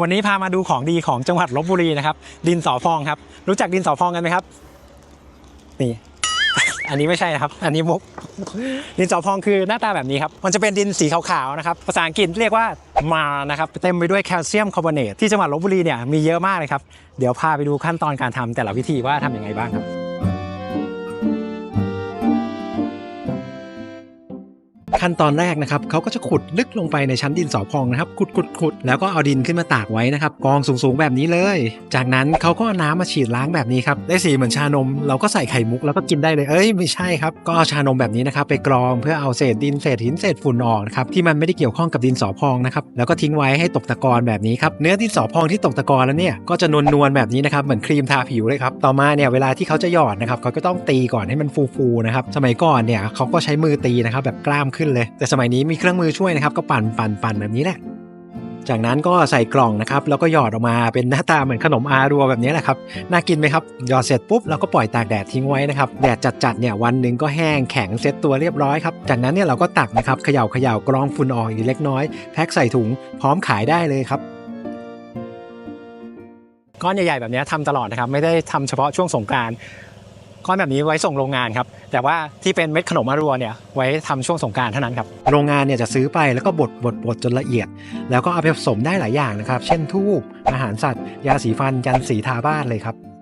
วันนี้พามาดูของดีของจังหวัดลบบุรีนะครับ ดินสอพองครับ รู้จักดินสอพองกันไหมครับ นี่ อันนี้ไม่ใช่นะครับ อันนี้มุก ดินสอพองคือหน้าตาแบบนี้ครับ มันจะเป็นดินสีขาวๆนะครับ ภาษาอังกฤษเรียกว่ามานะครับ เต็มไปด้วยแคลเซียมคาร์บอเนตที่จังหวัดลบบุรีเนี่ยมีเยอะมากเลยครับ เดี๋ยวพาไปดูขั้นตอนการทำแต่ละวิธีว่าทำยังไงบ้างครับ ขั้นตอนแรกนะครับเขาก็จะขุดลึกลงไปในชั้นดินสอพองนะครับขุดขุดขุดแล้วก็เอาดินขึ้นมาตากไว้นะครับกองสูงๆแบบนี้เลย จากนั้นเขาก็เอาน้ำมาฉีดล้างแบบนี้ครับได้สีเหมือนชานม เราก็ใส่ไข่มุกแล้วก็กินได้เลยเอ้ยไม่ใช่ครับก็เอาชานมแบบนี้นะครับไปกรองเพื่อเอาเศษดินเศษหินเศษฝุ่นออกนะครับที่มันไม่ได้เกี่ยวข้องกับดินสอพองนะครับแล้วก็ทิ้งไว้ให้ตกตะกอนแบบนี้ครับเนื้อดินสอพองที่ตกตะกอนแล้วเนี่ยก็จะนวลนวลๆแบบนี้นะครับเหมือนครีมทาผิวเลยครับต่อมาเนี่ยเวลาที่เขาจะหยอดนะครับเขาก็ต้องตีก่อนให้มันฟูๆนะครับสมัยก่อนเนี่ยเขาก็ใช้มือตีนะครับแบบกล้ามขึ้นเลย แต่สมัยนี้มีเครื่องมือช่วยนะครับ ก็ปั่นปั่นปั่นแบบนี้แหละ จากนั้นก็ใส่กล่องนะครับ แล้วก็หยอดออกมาเป็นหน้าตาเหมือนขนมอารัวแบบนี้แหละครับ น่ากินไหมครับ หยอดเสร็จปุ๊บเราก็ปล่อยตากแดดทิ้งไว้นะครับ แดดจัดๆเนี่ยวันหนึ่งก็แห้งแข็งเซ็ตตัวเรียบร้อยครับ จากนั้นเนี่ยเราก็ตักนะครับเขย่าเขย่ากรองฝุ่นออกอีกเล็กน้อยแพ็คใส่ถุงพร้อมขายได้เลยครับก้อนใหญ่ๆแบบนี้ทำตลอดนะครับ ไม่ได้ทำเฉพาะช่วงสงกานต์ ก้อนแบบนี้ไว้ส่งโรงงานครับ แต่ว่าที่เป็นเม็ดขนมอารัวเนี่ยไว้ทำช่วงสงการเท่านั้นครับ โรงงานเนี่ยจะซื้อไปแล้วก็บดบดบดจนละเอียด แล้วก็เอาไปผสมได้หลายอย่างนะครับ เช่นทูบอาหารสัตว์ ยาสีฟันยันสีทาบ้านเลยครับ